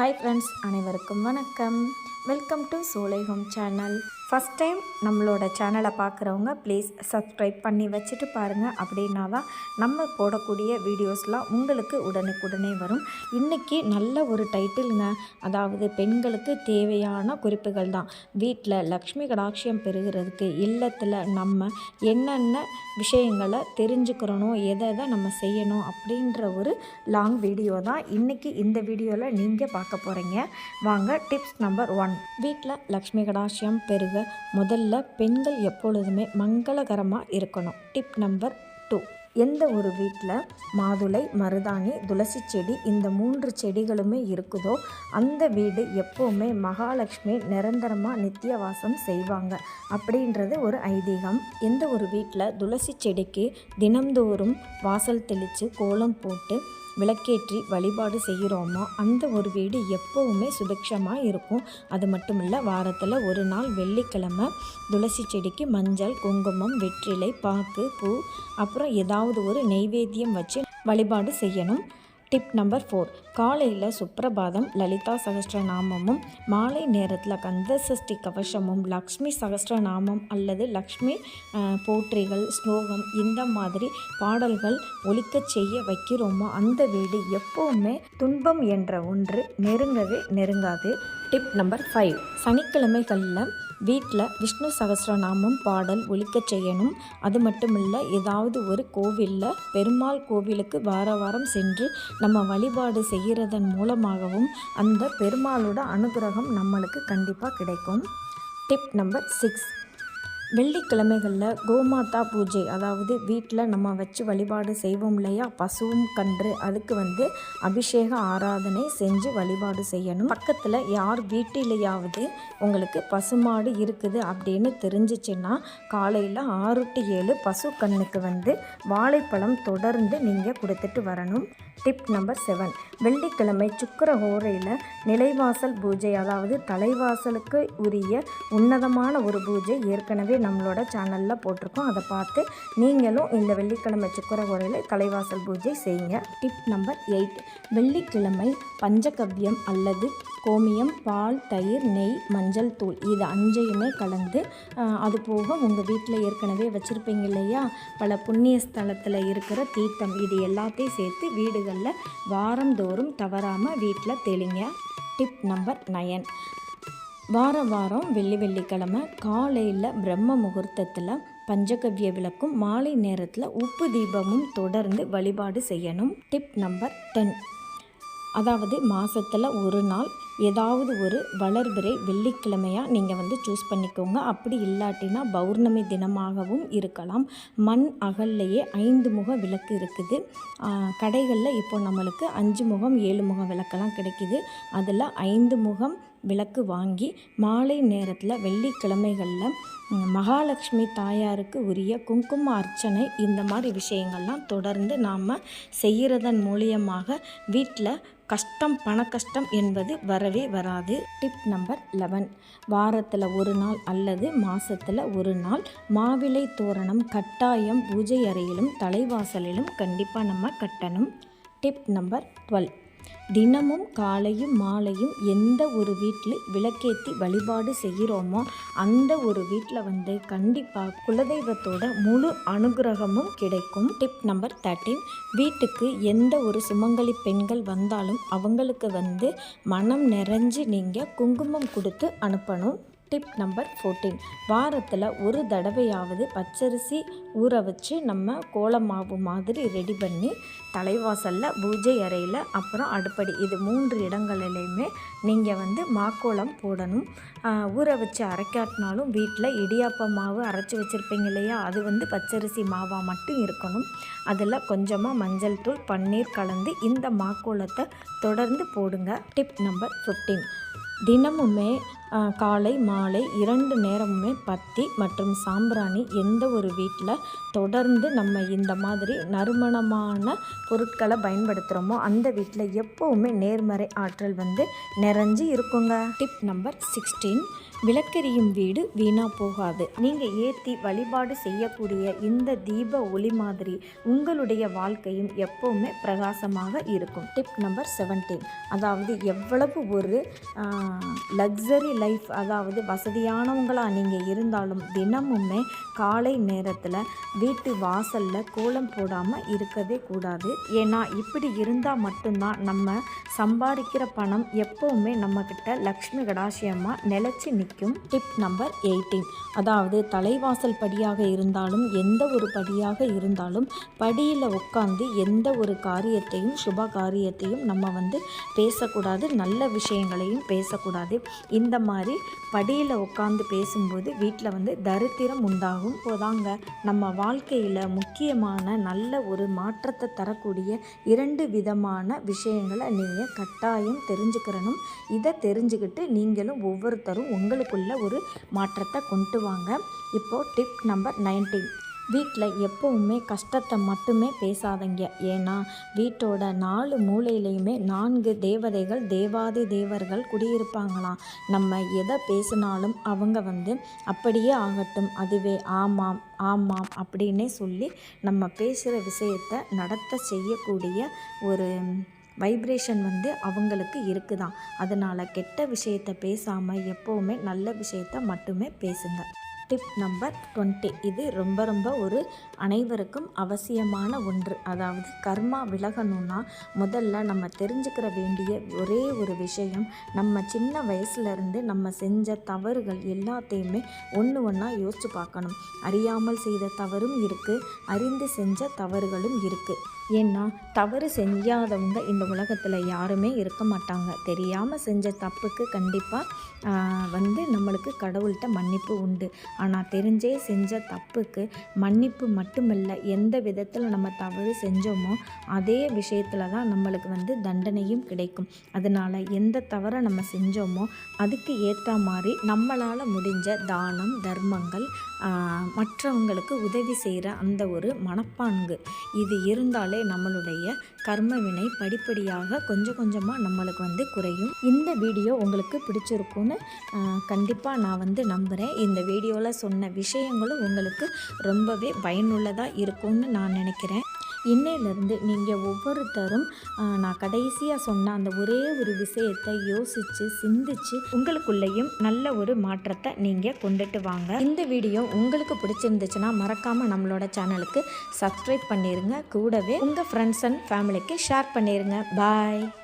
Hi friends அனைவருக்கும் வணக்கம். Welcome to Solai home channel first time நம்மளோட சேனலை பார்க்குறவங்க ப்ளீஸ் சப்ஸ்கிரைப் பண்ணி வச்சுட்டு பாருங்கள் அப்படின்னா தான் நம்ம போடக்கூடிய வீடியோஸ்லாம் உங்களுக்கு உடனுக்குடனே வரும். இன்றைக்கி நல்ல ஒரு டைட்டிலுங்க அதாவது பெண்களுக்கு தேவையான குறிப்புகள் தான். வீட்டில் லக்ஷ்மி கடாட்சியம் பெறுகிறதுக்கு இல்லத்தில் நம்ம என்னென்ன விஷயங்களை தெரிஞ்சுக்கிறனோ எதை எதை நம்ம செய்யணும் அப்படின்ற ஒரு லாங் வீடியோ தான் இன்றைக்கி இந்த வீடியோவில் நீங்கள் பார்க்க போகிறீங்க வாங்க டிப்ஸ் நம்பர் ஒன் வீட்டில் லக்ஷ்மி கடாட்சியம் பெருக முதல்ல பெண்கள் எப்பொழுதுமே மங்களகரமாக இருக்கணும். டிப் நம்பர் டூ எந்த ஒரு வீட்டில் மாதுளை மருதாணி துளசி செடி இந்த மூன்று செடிகளுமே இருக்குதோ அந்த வீடு எப்போவுமே மகாலட்சுமி நிரந்தரமாக நித்திய வாசம் செய்வாங்க அப்படின்றது ஒரு ஐதீகம். எந்த ஒரு வீட்டில் துளசி செடிக்கு தினம்தோறும் வாசல் தெளித்து கோலம் போட்டு விளக்கேற்றி வழிபாடு செய்கிறோமோ அந்த ஒரு வீடு எப்போவுமே சுபிக்ஷமாக இருக்கும். அது மட்டும் இல்லை வாரத்தில் ஒரு நாள் வெள்ளிக்கிழமை துளசி செடிக்கு மஞ்சள் குங்குமம் வெற்றிலை பாக்கு பூ அப்புறம் ஏதாவது ஒரு நெய்வேத்தியம் வச்சு வழிபாடு செய்யணும். டிப் நம்பர் ஃபோர் காலையில் சுப்ரபாதம் லலிதா சகஸ்ரநாமமும் மாலை நேரத்தில் கந்த சஷ்டி கவசமும் லக்ஷ்மி சகஸ்ரநாமம் அல்லது லக்ஷ்மி போற்றிகள் ஸ்லோகம் இந்த மாதிரி பாடல்கள் ஒழிக்க செய்ய வைக்கிறோமோ அந்த வீடு எப்போவுமே துன்பம் என்ற ஒன்று நெருங்கவே நெருங்காது. டிப் நம்பர் ஃபைவ் சனிக்கிழமைகளில் வீட்டில் விஷ்ணு சகசிரநாமம் பாடல் ஒழிக்கச் செய்யணும். அது மட்டும் இல்லை ஏதாவது ஒரு கோவிலில் பெருமாள் கோவிலுக்கு வார வாரம் சென்று நம்ம வழிபாடு செய்கிறதன் மூலமாகவும் அந்த பெருமாளோட அனுகிரகம் நம்மளுக்கு கண்டிப்பாக கிடைக்கும். டிப் நம்பர் சிக்ஸ் வெள்ளிக்கிழமைகளில் கோமாதா பூஜை அதாவது வீட்டில் நம்ம வச்சு வழிபாடு செய்வோம் இல்லையா? பசுவும் கன்று அதுக்கு வந்து அபிஷேக ஆராதனை செஞ்சு வழிபாடு செய்யணும். பக்கத்தில் யார் வீட்டிலேயாவது உங்களுக்கு பசுமாடு இருக்குது அப்படின்னு தெரிஞ்சிச்சுன்னா காலையில் ஆறு டு ஏழு பசு கண்ணுக்கு வந்து வாழைப்பழம் தொடர்ந்து நீங்கள் கொடுத்துட்டு வரணும். Tip number seven. வெள்ளிக்கிழமை சுக்கர ஹோரையில் நிலைவாசல் பூஜை அதாவது தலைவாசலுக்கு உரிய உன்னதமான ஒரு பூஜை ஏற்கனவே நம்மளோட சேனலில் போட்டிருக்கோம். அதை பார்த்து நீங்களும் இந்த வெள்ளிக்கிழமை சுக்கர ஹோரையில் தலைவாசல் பூஜை செய்யுங்க. Tip number eight. வெள்ளிக்கிழமை பஞ்சகவ்யம் அல்லது கோமியம் பால் தயிர் நெய் மஞ்சள் தூள் இது அஞ்சையுமே கலந்து அது போக உங்கள் வீட்டில் ஏற்கனவே வச்சுருப்பீங்க இல்லையா? பல புண்ணிய ஸ்தலத்தில் இருக்கிற தீர்த்தம் இது எல்லாத்தையும் சேர்த்து வீடுகளில் வாரந்தோறும் தவறாமல் வீட்டில் தெளிங்க. டிப் நம்பர் நயன் வார வாரம் வெள்ளி வெள்ளிக்கிழமை காலையில் பிரம்ம முகூர்த்தத்தில் பஞ்சகவ்ய விளக்கும் மாலை நேரத்தில் உப்பு தீபமும் தொடர்ந்து வழிபாடு செய்யணும். டிப் நம்பர் டென் அதாவது மாதத்தில் ஒரு நாள் ஏதாவது ஒரு வளர்பிறை வெள்ளிக்கிழமையாக நீங்கள் வந்து சூஸ் பண்ணிக்கோங்க. அப்படி இல்லாட்டினா பௌர்ணமி தினமாகவும் இருக்கலாம். மண் அகல்லையே ஐந்து முக விளக்கு இருக்குது. கடைகளில் இப்போ நம்மளுக்கு அஞ்சு முகம் ஏழு முகம் விளக்கெல்லாம் கிடைக்குது. அதில் ஐந்து முகம் விளக்கு வாங்கி மாலை நேரத்தில் வெள்ளிக்கிழமைகளில் மகாலட்சுமி தாயாருக்கு உரிய குங்கும அர்ச்சனை இந்த மாதிரி விஷயங்கள்லாம் தொடர்ந்து நாம் செய்கிறதன் மூலியமாக வீட்டில் கஷ்டம் பண கஷ்டம் என்பது வரவே வராது. டிப் நம்பர் லெவன் வாரத்தில் ஒரு நாள் அல்லது மாதத்தில் ஒரு நாள் மாவிலை தோரணம் கட்டாயம் பூஜை அறையிலும் தலைவாசலிலும் கண்டிப்பாக நம்ம கட்டணும். டிப் நம்பர் டுவெல் தினமும் காலையும் மாலையும் எந்த ஒரு வீட்டில் விளக்கேற்றி வழிபாடு செய்கிறோமோ அந்த ஒரு வீட்டில் வந்து கண்டிப்பாக குலதெய்வத்தோட முழு அனுகிரகமும் கிடைக்கும். டிப் நம்பர் தேர்ட்டீன் வீட்டுக்கு எந்த ஒரு சுமங்கலி பெண்கள் வந்தாலும் அவங்களுக்கு வந்து மனம் நிறைஞ்சு நீங்கள் குங்குமம் கொடுத்து அனுப்பணும். டிப் நம்பர் ஃபோர்டீன் வாரத்தில் ஒரு தடவையாவது பச்சரிசி ஊற வச்சு நம்ம கோலமாவு மாதிரி ரெடி பண்ணி தலைவாசலில் பூஜை அறையில் அப்புறம் அடுப்படி. இது மூன்று இடங்களிலையுமே நீங்கள் வந்து மாக்கோளம் போடணும். ஊற வச்சு அரைக்காட்டினாலும் வீட்டில் இடியாப்ப மாவு அரைச்சி வச்சுருப்பீங்க இல்லையா? அது வந்து பச்சரிசி மாவாக மட்டும் இருக்கணும். அதில் கொஞ்சமாக மஞ்சள் தூள் பன்னீர் கலந்து இந்த மாக்கோளத்தை தொடர்ந்து போடுங்க. டிப் நம்பர் ஃபிஃப்டீன் தினமுமே காலை மாலை இரண்டு நேரமுமே பத்தி மற்றும் சாம்பிராணி எந்த ஒரு வீட்டில் தொடர்ந்து நம்ம இந்த மாதிரி நறுமணமான பொருட்களை பயன்படுத்துகிறோமோ அந்த வீட்டில் எப்போவுமே நேர்மறை ஆற்றல் வந்து நிறைஞ்சு இருக்குங்க. டிப் நம்பர் சிக்ஸ்டீன் விளக்கெரியும் வீடு வீணா போகாது. நீங்கள் ஏற்றி வழிபாடு செய்யக்கூடிய இந்த தீப ஒளி மாதிரி உங்களுடைய வாழ்க்கையும் எப்பவுமே பிரகாசமாக இருக்கும். டிப் நம்பர் செவன்டீன் அதாவது எவ்வளவு ஒரு லக்ஸரி லைஃப் அதாவது வசதியானவங்களாக நீங்கள் இருந்தாலும் தினமுமே காலை நேரத்தில் வீட்டு வாசலில் கோலம் போடாமல் இருக்கவே கூடாது. ஏன்னா இப்படி இருந்தால் மட்டும்தான் நம்ம சம்பாதிக்கிற பணம் எப்போவுமே நம்மக்கிட்ட லக்ஷ்மி கடாசியமாக நிலச்சி நிற்கும் டிப் நம்பர் எயிட்டீன் அதாவது தலைவாசல் படியாக இருந்தாலும் எந்த ஒரு படியாக இருந்தாலும் படியில் உட்காந்து எந்த ஒரு காரியத்தையும் சுப காரியத்தையும் நம்ம வந்து பேசக்கூடாது நல்ல விஷயங்களையும் பேசக்கூடாது. இந்த மாதிரி படியில் உட்காந்து பேசும்போது வீட்டில் வந்து தரித்திரம் உண்டாகும். போதாங்க நம்ம வாழ்க்கையில் முக்கியமான நல்ல ஒரு மாற்றத்தை தரக்கூடிய இரண்டு விதமான விஷயங்களை நீங்கள் கட்டாயம் தெரிஞ்சுக்கிறணும் இதை தெரிஞ்சுக்கிட்டு நீங்களும் ஒவ்வொருத்தரும் உங்களுக்குள்ள ஒரு மாற்றத்தை கொண்டு வாங்க. இப்போது டிப் நம்பர் நைன்டீன் வீட்டில் எப்போவுமே கஷ்டத்தை மட்டுமே பேசாதீங்க. ஏன்னா வீட்டோட நாலு மூலையிலையுமே நான்கு தேவதைகள் தேவாதி தேவர்கள் குடியிருப்பாங்களாம். நம்ம எதை பேசினாலும் அவங்க வந்து அப்படியே ஆகட்டும் அதுவே ஆமாம் ஆமாம் அப்படின்னே சொல்லி நம்ம பேசுகிற விஷயத்தை நடத்த செய்யக்கூடிய ஒரு வைப்ரேஷன் வந்து அவங்களுக்கு இருக்குதான். அதனால் கெட்ட விஷயத்தை பேசாமல் எப்போவுமே நல்ல விஷயத்த மட்டுமே பேசுங்க. டிப் நம்பர் டுவெண்ட்டி இது ரொம்ப ரொம்ப ஒரு அனைவருக்கும் அவசியமான ஒன்று. அதாவது கர்மா விலகணும்னா முதல்ல நம்ம தெரிஞ்சுக்கிற வேண்டிய ஒரே ஒரு விஷயம் நம்ம சின்ன வயசுலேருந்து நம்ம செஞ்ச தவறுகள் எல்லாத்தையுமே ஒன்று ஒன்றா யோசித்து பார்க்கணும். அறியாமல் செய்த தவறும் இருக்குது அறிந்து செஞ்ச தவறுகளும் இருக்குது ஏன்னா தவறு செய்யாதவங்க இந்த உலகத்தில் யாருமே இருக்க மாட்டாங்க. தெரியாமல் செஞ்ச தப்புக்கு கண்டிப்பாக வந்து நம்மளுக்கு கடவுள்கிட்ட மன்னிப்பு உண்டு. ஆனால் தெரிஞ்சே செஞ்ச தப்புக்கு மன்னிப்பு மட்டுமில்லை எந்த விதத்தில் நம்ம தவறு செஞ்சோமோ அதே விஷயத்தில் தான் நம்மளுக்கு வந்து தண்டனையும் கிடைக்கும். அதனால் எந்த தவறை நம்ம செஞ்சோமோ அதுக்கு ஏற்ற மாதிரி நம்மளால் முடிஞ்ச தானம் தர்மங்கள் மற்றவங்களுக்கு உதவி செய்கிற அந்த ஒரு மனப்பான்கு இது இருந்தாலே நம்மளுடைய கர்ம வினை படிப்படியாக கொஞ்சம் கொஞ்சமாக நம்மளுக்கு வந்து குறையும். இந்த வீடியோ உங்களுக்கு பிடிச்சிருக்கும்னு கண்டிப்பாக நான் வந்து நம்புகிறேன் இந்த வீடியோவில் சொன்ன விஷயங்களும் உங்களுக்கு ரொம்பவே பயனுள்ளதாக இருக்கும்னு நான் நினைக்கிறேன். இன்னையிலேருந்து நீங்கள் ஒவ்வொருத்தரும் நான் கடைசியாக சொன்ன அந்த ஒரே ஒரு விஷயத்தை யோசித்து சிந்திச்சு உங்களுக்குள்ளேயும் நல்ல ஒரு மாற்றத்தை நீங்கள் கொண்டுட்டு வாங்க. இந்த வீடியோ உங்களுக்கு பிடிச்சிருந்துச்சுன்னா மறக்காமல் நம்மளோட சேனலுக்கு சப்ஸ்கிரைப் பண்ணிடுங்க கூடவே உங்கள் ஃப்ரெண்ட்ஸ் அண்ட் ஃபேமிலிக்கு ஷேர் பண்ணிடுங்க பாய்